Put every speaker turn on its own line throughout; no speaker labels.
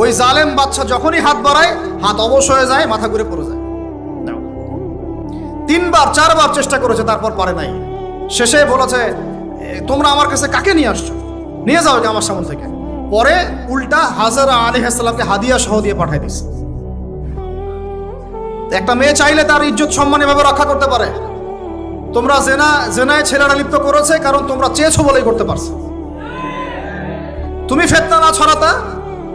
ওই জালেম বাচ্চা যখনই হাত বাড়ায় হাত অবশ হয়ে যায় মাথা ঘুরে পড়ে যায়। তিনবার চারবার চেষ্টা করেছে তারপর পারে নাই। শেষে বলেছে তোমরা আমার কাছে কাকে নিয়ে আসছো? নিয়ে যাও আমার সামনে থেকে। পরে উল্টা হাজারা আলী হাসলামকে হাদিয়া সহ দিয়ে পাঠাই দিছে একটা মেয়ে চাইলে তার ইজ্জত সম্মান এভাবে রক্ষা করতে পারে। তোমরা জেনা জেনায় ছেলেরা লিপ্ত করেছে কারণ তোমরা চেয়েছো বলেই করতে পারছ। তুমি ফেতনা না ছড়াতা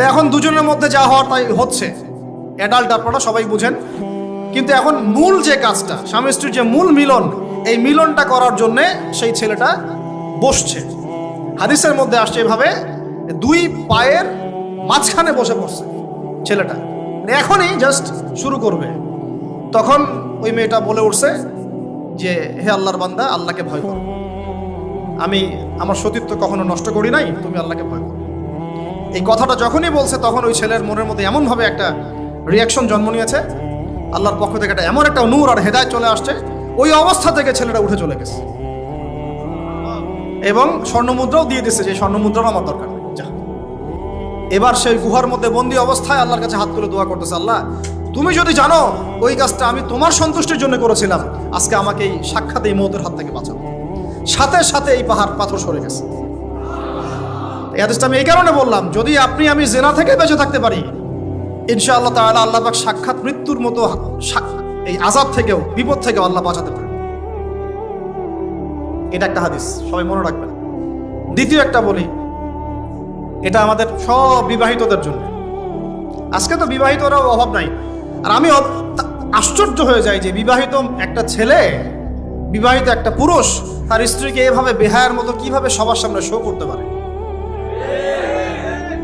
তো এখন দুজনের মধ্যে যা হওয়ার তাই হচ্ছে। অ্যাডাল্ট আপনারা সবাই বুঝেন। কিন্তু এখন মূল যে কাজটা, স্বামী স্ত্রীর যে মূল মিলন, এই মিলনটা করার জন্যে সেই ছেলেটা বসছে। হাদিসের মধ্যে আসছে এভাবে, দুই পায়ের মাঝখানে বসে পড়ছে ছেলেটা। মানে এখনই জাস্ট শুরু করবে। তখন ওই মেয়েটা বলে উঠছে যে, হে আল্লাহর বান্দা, আল্লাহকে ভয় করো। আমি আমার সতীত্ব কখনো নষ্ট করি নাই, তুমি আল্লাহকে ভয় করো। এই কথাটা যখনই বলছে, তখন ওই ছেলের মনের মধ্যে এমনভাবে একটা রিয়াকশন জন্ম নিয়েছে। আল্লাহর পক্ষ থেকে একটা এমন একটা নূর আর হেদায় চলে আসছে, ওই অবস্থা থেকে ছেলেটা উঠে চলে গেছে। এবং স্বর্ণমুদ্রাও দিয়ে দিচ্ছে যে স্বর্ণমুদ্রাও আমার দরকার নেই। এবার সেই গুহার মধ্যে বন্দি অবস্থায় আল্লাহর কাছে হাত তুলে দোয়া করতেছে, আল্লাহ, তুমি যদি জানো ওই কাজটা আমি তোমার সন্তুষ্টির জন্য করেছিলাম, আজকে আমাকে এই সাক্ষাৎ এই মৌতের হাত থেকে বাঁচাও। সাথে সাথে এই পাহাড় পাথর সরে গেছে। এই হাদিসটা আমি এই কারণে বললাম, যদি আপনি আমি জেনা থেকে বেঁচে থাকতে পারি, ইনশাআল্লাহ তাআলা আল্লাহ সাক্ষাৎ মৃত্যুর মতো এই আজাব থেকেও, বিপদ থেকেও আল্লাহ বাঁচাতে পারে এটা একটা হাদিস, সবাই মনে রাখবেন। দ্বিতীয় একটা বলি, এটা আমাদের সব বিবাহিতদের জন্য। আজকে তো বিবাহিতরাও অভাব নাই। আর আমি আশ্চর্য হয়ে যাই যে বিবাহিত একটা ছেলে, বিবাহিত একটা পুরুষ, তার স্ত্রীকে এভাবে বেহায়ের মতো কীভাবে সবার সামনে শো করতে পারে?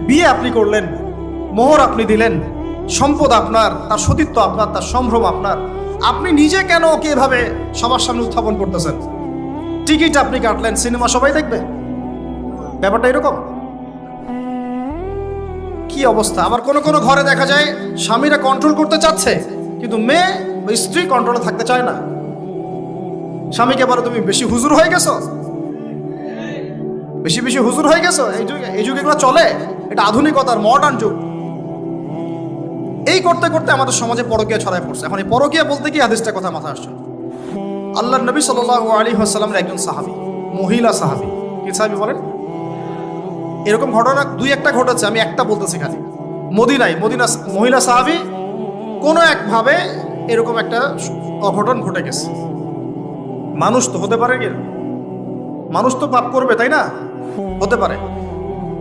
বিয়ে আপনি করলেন, মোহর আপনি দিলেন, সম্পদ আপনার, তার সতীত্ব আপনার, তার সম্ভ্রম আপনার। আপনি নিজে কেন ওকে এভাবে সবার সামনে উত্থাপন করতেছেন? টিকিট আপনি কাটলেন, সিনেমা সবাই দেখবে। ব্যাপারটা এরকম? কি অবস্থা? আবার কোনো কোনো ঘরে দেখা যায়, স্বামীরা কন্ট্রোল করতে চাচ্ছে, কিন্তু মেয়ে স্ত্রী কন্ট্রোলে থাকতে চায় না। স্বামীকে বলো, তুমি বেশি হুজুর হয়ে গেছো? বেশি বেশি হুজুর হয়ে গেছো? এই যুগে এই যুগে এগুলো চলে? এটা আধুনিকতার মডার্ন যুগ। এই করতে করতে আমাদের সমাজে পরকীয়া ছড়ায় পড়ছে। এখন এই পরকীয়া বলতে কি হাদিসটা কথা মাথা আসছে? আল্লাহ নবী সাল আলী হাসালামের একজন সাহাবি, মহিলা সাহাবি। কি সাহাবি বলেন? এরকম ঘটনা দুই একটা ঘটেছে, আমি একটা বলতেছি খালি। মদিনাই মদিনা মহিলা সাহাবি, কোনো একভাবে এরকম একটা অঘটন ঘটে গেছে। মানুষ তো হতে পারে কি? মানুষ তো পাপ করবে, তাই না? হতে পারে।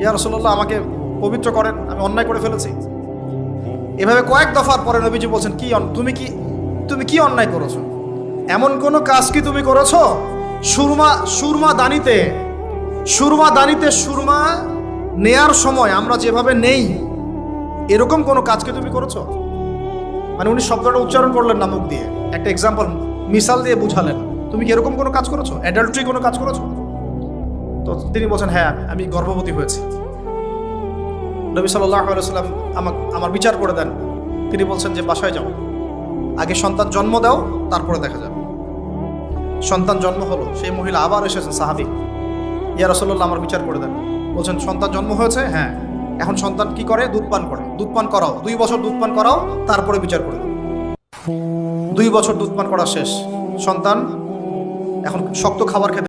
ইয়া রসল্লাহ আমাকে পবিত্র করেন, আমি অন্যায় করে ফেলেছি। এভাবে কয়েক দফার পরে নবীজি বলছেন, কি তুমি কি তুমি কি অন্যায় করেছ? এমন কোনো কাজ কি তুমি করেছ? সুরমা সুরমা দানিতে সুরমা দানিতে সুরমা নেয়ার সময় আমরা যেভাবে নেই, এরকম কোনো কাজ কি তুমি করেছ? মানে উনি শব্দটা উচ্চারণ করলেন না মুখ দিয়ে। একটা এক্সাম্পল মিসাল দিয়ে বুঝালেন। তুমি কি এরকম কোনো কাজ করেছ? অ্যাডাল্ট্রি কোনো কাজ করেছ? তো তিনি বলছেন হ্যাঁ আমি গর্ভবতী হয়েছি। নবী সাল্লাম আমাকে আমার বিচার করে দেন। তিনি বলছেন যে, বাসায় যাও। আগে সন্তান জন্ম দাও, তারপরে দেখা যাবে। সন্তান জন্ম হলো, সেই মহিলা আবার এসেছেন, সাহাবি। ইয়া রসল্লাহ আমার বিচার করে দেন। বলছেন, সন্তান জন্ম হয়েছে? হ্যাঁ। এখন সন্তান কি করে? দুধ পান করে। দুধ পান করাও। দুই বছর দুধ পান করাও, তারপরে বিচার করে দুই বছর দুধ পান করা শেষ। সন্তান এখন শক্ত খাবার খেতে